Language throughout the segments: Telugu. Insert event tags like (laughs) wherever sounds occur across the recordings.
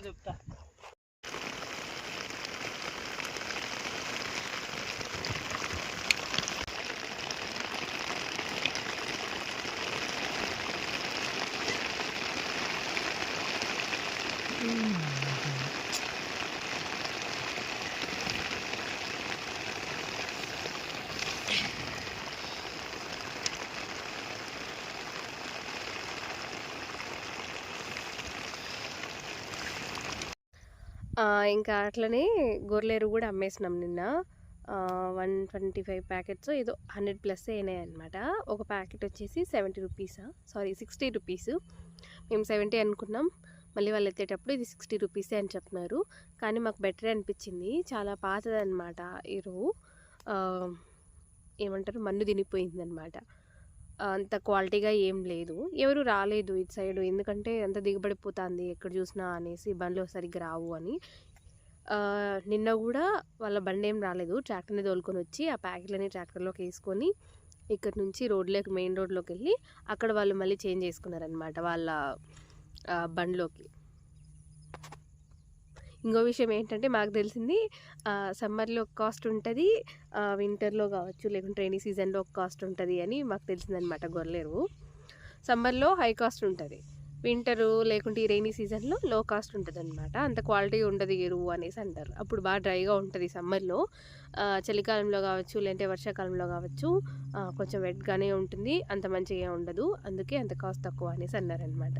చెప్తా ఆ, ఇంకా అట్లనే గొర్రెలు కూడా అమ్మేసినాం నిన్న. వన్ ట్వంటీ ఫైవ్ ప్యాకెట్స్ ఏదో హండ్రెడ్ ప్లస్ అయినాయి అనమాట ఒక ప్యాకెట్ వచ్చేసి సెవెంటీ రూపీసా సారీ సిక్స్టీ రూపీస్. మేము సెవెంటీ అనుకున్నాం. మళ్ళీ వాళ్ళు ఎత్తేటప్పుడు ఇది సిక్స్టీ రూపీసే అని చెప్తున్నారు కానీ మాకు బెటర్ అనిపించింది. చాలా పాతది అనమాట ఎరువు ఏమంటారు? మన్ను తినిపోయింది అనమాట అంత క్వాలిటీగా ఏం లేదు. ఎవరు రాలేదు ఇటు సైడ్. ఎందుకంటే అంత దిగబడిపోతుంది ఎక్కడ చూసినా అనేసి బండ్లు సరిగ్గా రావు అని. నిన్న కూడా వాళ్ళ బండి ఏం రాలేదు. ట్రాక్టర్ని తోలుకొని వచ్చి ఆ ప్యాకెట్లని ట్రాక్టర్లోకి వేసుకొని ఇక్కడ నుంచి రోడ్లోకి మెయిన్ రోడ్లోకి వెళ్ళి అక్కడ వాళ్ళు మళ్ళీ చేంజ్ చేసుకున్నారనమాట వాళ్ళ బండ్లోకి. ఇంకో విషయం ఏంటంటే మాకు తెలిసింది సమ్మర్లో ఒక కాస్ట్ ఉంటుంది వింటర్లో కావచ్చు లేకుంటే రైనీ సీజన్లో ఒక కాస్ట్ ఉంటుంది అని మాకు తెలిసిందనమాట గొర్రెరు సమ్మర్లో హై కాస్ట్ ఉంటుంది వింటరు లేకుంటే ఈ రైనీ సీజన్లో లో కాస్ట్ ఉంటుంది అనమాట అంత క్వాలిటీ ఉండదు ఎరువు అనేసి అంటారు. అప్పుడు బాగా డ్రైగా ఉంటుంది సమ్మర్లో. చలికాలంలో కావచ్చు లేదంటే వర్షాకాలంలో కావచ్చు కొంచెం వెట్గానే ఉంటుంది అంత మంచిగా ఉండదు అందుకే అంత కాస్ట్ తక్కువ అనేసి అన్నారనమాట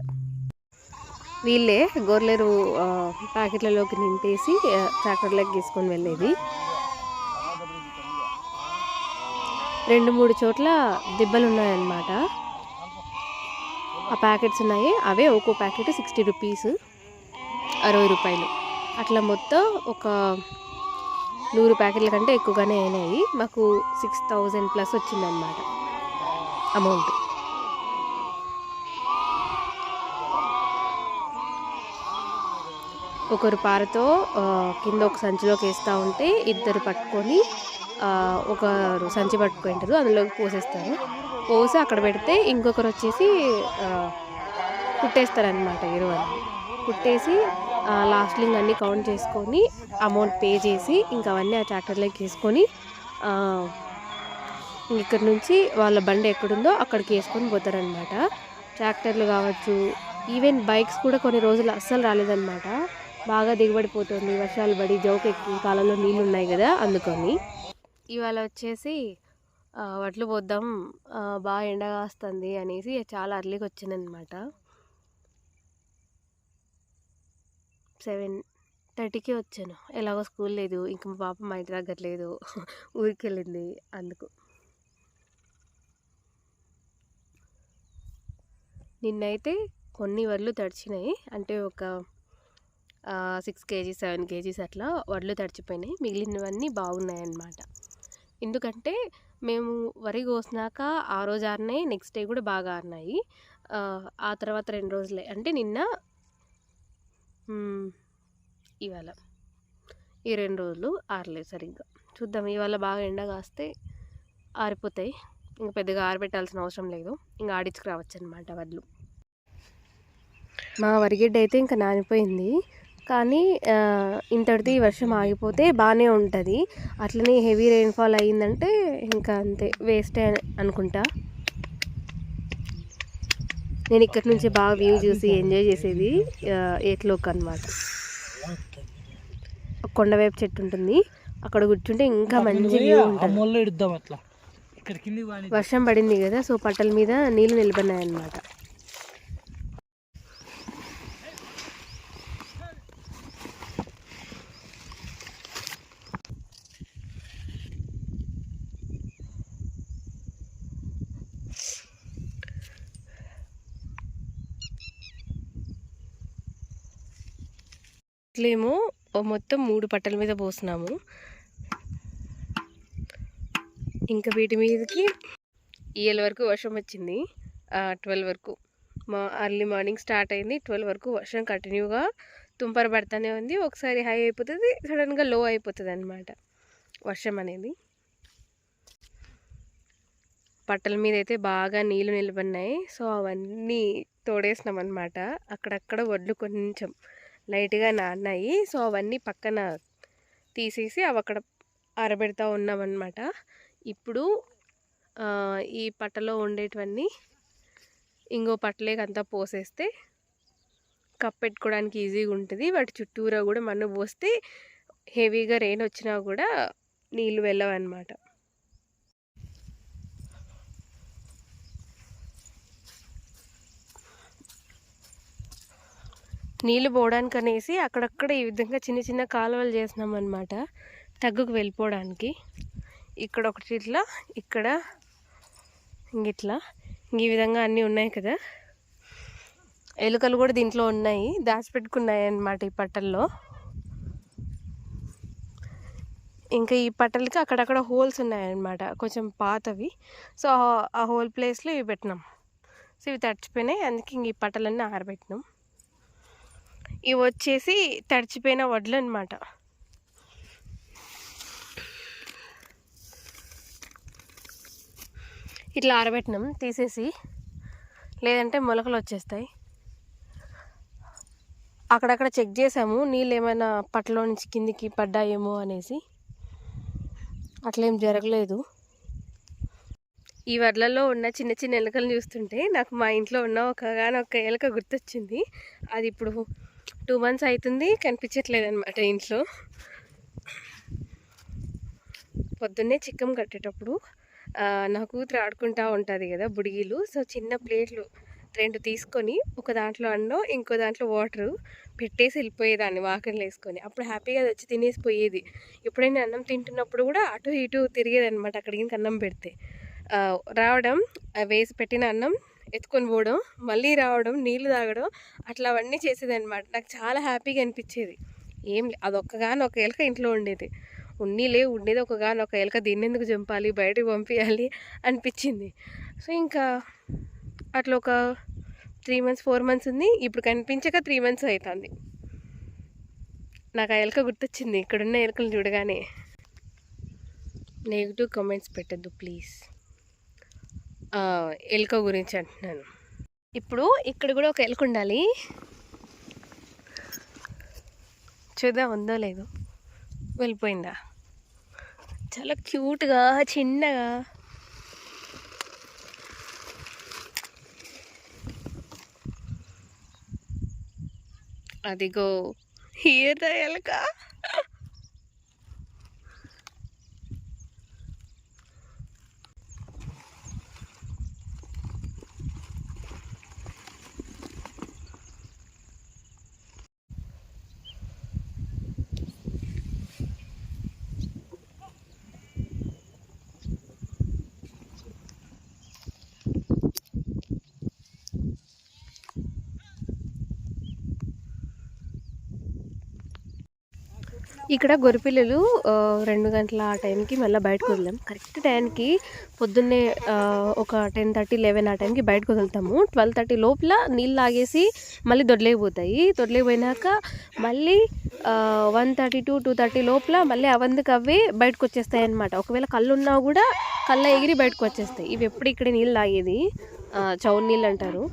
వీళ్ళే గొర్రెలు ప్యాకెట్లలోకి నింపేసి ట్రాక్టర్లోకి తీసుకొని వెళ్ళేది. రెండు మూడు చోట్ల దిబ్బలు ఉన్నాయన్నమాట ఆ ప్యాకెట్స్ ఉన్నాయి. అవే ఒక్కో ప్యాకెట్ సిక్స్టీ రూపీస్ అరవై రూపాయలు. అట్లా మొత్తం ఒక నూరు ప్యాకెట్ల కంటే ఎక్కువగానే అయినాయి. మాకు సిక్స్ థౌజండ్ ప్లస్ వచ్చిందనమాట అమౌంట్. ఒకరు పారతో కింద ఒక సంచిలోకి వేస్తూ ఉంటే ఇద్దరు పట్టుకొని ఒకరు సంచి పట్టుకుంటారు అందులోకి పోసేస్తారు. పోసి అక్కడ పెడితే ఇంకొకరు వచ్చేసి కుట్టేస్తారనమాట ఎరువని. కుట్టేసి లాస్ట్లింగ్ అన్నీ కౌంట్ చేసుకొని అమౌంట్ పే చేసి ఇంకా అవన్నీ ఆ ట్రాక్టర్లోకి వేసుకొని ఇక్కడ నుంచి వాళ్ళ బండి ఎక్కడుందో అక్కడికి వేసుకొని పోతారనమాట ట్రాక్టర్లు కావచ్చు ఈవెన్ బైక్స్ కూడా కొన్ని రోజులు అస్సలు రాలేదన్నమాట. బాగా దిగుబడి పోతుంది వర్షాలు పడి జోకు ఎక్కువ కాలంలో నీళ్ళు ఉన్నాయి కదా అందుకని. ఇవాళ వచ్చేసి వడ్లు పోద్దాం బాగా ఎండగా వస్తుంది అనేసి చాలా అర్లీకి వచ్చిందనమాట సెవెన్ థర్టీకి వచ్చాను. ఎలాగో స్కూల్ లేదు ఇంకా మా పాప మా ఇంటి దగ్గర లేదు (laughs) ఊరికి వెళ్ళింది అందుకు. నిన్నైతే కొన్ని వడ్లు తడిచినాయి అంటే ఒక సిక్స్ కేజీస్ సెవెన్ కేజీస్ అట్లా వడ్లు తడిచిపోయినాయి. మిగిలినవన్నీ బాగున్నాయన్నమాట. ఎందుకంటే మేము వరి కోసినాక ఆ రోజు ఆరినాయి నెక్స్ట్ డే కూడా బాగా ఆరినాయి. ఆ, తర్వాత రెండు రోజులే. అంటే నిన్న ఇవాళ. ఈ రెండు రోజులు ఆరలేదు సరిగ్గా. చూద్దాం ఇవాళ బాగా ఎండ కాస్తే ఆరిపోతాయి. ఇంకా పెద్దగా ఆరబెట్టాల్సిన అవసరం లేదు. ఇంకా ఆడించుకు రావచ్చు అనమాట వడ్లు. మా వరిగడ్డ అయితే ఇంకా నానిపోయింది. కానీ ఇంతటిది ఈ వర్షం ఆగిపోతే బాగానే ఉంటుంది. అట్లనే హెవీ రెయిన్ఫాల్ అయ్యిందంటే ఇంకా అంతే వేస్టే అనుకుంటా. నేను ఇక్కడి నుంచి బాగా వ్యూ చూసి ఎంజాయ్ చేసేది ఏట్లోక్ అనమాట కొండవైపు చెట్టు ఉంటుంది. అక్కడ కూర్చుంటే ఇంకా మంచి వ్యూ ఉంటుంది. వర్షం పడింది కదా సో పట్టల మీద నీళ్ళు నిలబడినాయి అన్నమాట ఇట్లేమో మొత్తం మూడు పట్టల మీద పోసినాము. ఇంకా వీటి మీదకి ఏళ్ళ వరకు వర్షం వచ్చింది. ట్వెల్వ్ వరకు. మా అర్లీ మార్నింగ్ స్టార్ట్ అయింది. ట్వెల్వ్ వరకు వర్షం కంటిన్యూగా తుంపర పడుతూనే ఉంది. ఒకసారి హై అయిపోతుంది సడన్గా లో అయిపోతుంది అనమాట వర్షం అనేది. పట్టల మీద అయితే బాగా నీళ్ళు నిలబడినాయి. సో అవన్నీ తోడేసినాం అనమాట అక్కడక్కడ వడ్లు కొంచెం లైట్గా నాన్నాయి. సో అవన్నీ పక్కన తీసేసి అవి అక్కడ ఆరబెడతా ఉన్నామన్నమాట. ఇప్పుడు ఈ పట్టలో ఉండేటివన్నీ ఇంకో పట్టలేక అంతా పోసేస్తే కప్పెట్టుకోవడానికి ఈజీగా ఉంటుంది. వాటి చుట్టూరా కూడా మన్ను పోస్తే హెవీగా రెయిన్ వచ్చినా కూడా నీళ్ళు వెళ్ళవన్నమాట. నీళ్ళు పోవడానికి అనేసి అక్కడక్కడ ఈ విధంగా చిన్న చిన్న కాలువలు చేసినాం అనమాట తగ్గుకు వెళ్ళిపోవడానికి. ఇక్కడ ఒకటి ఇట్లా ఇక్కడ ఇంక ఇట్లా ఇంక ఈ విధంగా అన్నీ ఉన్నాయి కదా. ఎలుకలు కూడా దీంట్లో ఉన్నాయి. దాచిపెట్టుకున్నాయి అన్నమాట ఈ పట్టల్లో. ఇంకా ఈ పట్టలకి అక్కడక్కడ హోల్స్ ఉన్నాయన్నమాట. కొంచెం పాతవి. సో ఆ హోల్ ప్లేస్లో ఇవి పెట్టినాం. సో ఇవి తడిచిపోయినాయి. అందుకే ఇంక ఈ పట్టలన్నీ ఆరబెట్టినాం. ఇవి వచ్చేసి తడిచిపోయిన వడ్లు అనమాట ఇట్లా ఆరబెట్టినాం తీసేసి. లేదంటే మొలకలు వచ్చేస్తాయి అక్కడక్కడ చెక్ చేసాము నీళ్ళు ఏమైనా పట్టలో నుంచి కిందికి పడ్డాయేమో అనేసి. అట్లేం జరగలేదు. ఈ వడ్లలో ఉన్న చిన్న చిన్న ఎలుకలు చూస్తుంటే నాకు మా ఇంట్లో ఉన్న ఒక ఒక ఎలుక గుర్తొచ్చింది. అది ఇప్పుడు టూ మంత్స్ అవుతుంది కనిపించట్లేదు అనమాట ఇంట్లో. పొద్దున్నే చిక్కం కట్టేటప్పుడు నా కూతురు ఆడుకుంటా ఉంటుంది కదా బుడిగీలు సో చిన్న ప్లేట్లు రెండు తీసుకొని ఒక దాంట్లో అన్నం ఇంకో దాంట్లో వాటర్ పెట్టేసి వెళ్ళిపోయేదాన్ని వాకర్లు వేసుకొని. అప్పుడు హ్యాపీగా అది వచ్చి తినేసి పోయేది. ఎప్పుడైనా అన్నం తింటున్నప్పుడు కూడా అటు ఇటు తిరిగేది అనమాట అక్కడికి అన్నం పెడితే. రావడం వేసి పెట్టిన అన్నం ఎత్తుకొని పోవడం మళ్ళీ రావడం నీళ్ళు తాగడం అట్లా అవన్నీ చేసేదనమాట నాకు చాలా హ్యాపీగా అనిపించేది. ఏం అదొక్కగాని ఒక ఎలక ఇంట్లో ఉండేది. ఉన్నీలే ఉండేది ఒకగాని ఒక ఎలక దీన్ని ఎందుకు చంపాలి బయటకు పంపించాలి అనిపించింది. సో ఇంకా అట్లా ఒక త్రీ మంత్స్ ఫోర్ మంత్స్ ఉంది. ఇప్పుడు కనిపించక త్రీ మంత్స్ అవుతుంది నాకు ఆ ఎలక గుర్తొచ్చింది ఇక్కడున్న ఎలకలు చూడగానే. నెగిటివ్ కమెంట్స్ పెట్టద్దు ప్లీజ్. ఎలుక గురించి అంటున్నాను. ఇప్పుడు ఇక్కడ కూడా ఒక ఎలుక ఉండాలి. చూద్దాం ఉందో లేదో. వెళ్ళిపోయిందా? చాలా క్యూట్గా చిన్నగా. అదిగో హీర ఎలక? ఇక్కడ గొరిపిల్లలు రెండు గంటల ఆ టైంకి మళ్ళీ బయటకు వదిలాం. కరెక్ట్ టైంకి పొద్దున్నే ఒక టెన్ థర్టీ లెవెన్ ఆ టైంకి బయటకు వదులుతాము. ట్వెల్వ్ థర్టీ లోపల నీళ్ళు ఆగేసి మళ్ళీ దొడ్లేకపోతాయి దొడ్లేకపోయినాక మళ్ళీ one thirty to two thirty లోపల మళ్ళీ అవందుకు అవే బయటకు వచ్చేస్తాయి అనమాట ఒకవేళ కళ్ళు ఉన్నా కూడా కళ్ళ ఎగిరి బయటకు వచ్చేస్తాయి. ఇవి ఎప్పుడు ఇక్కడ నీళ్ళు తాగేది? చౌన్ నీళ్ళు అంటారు.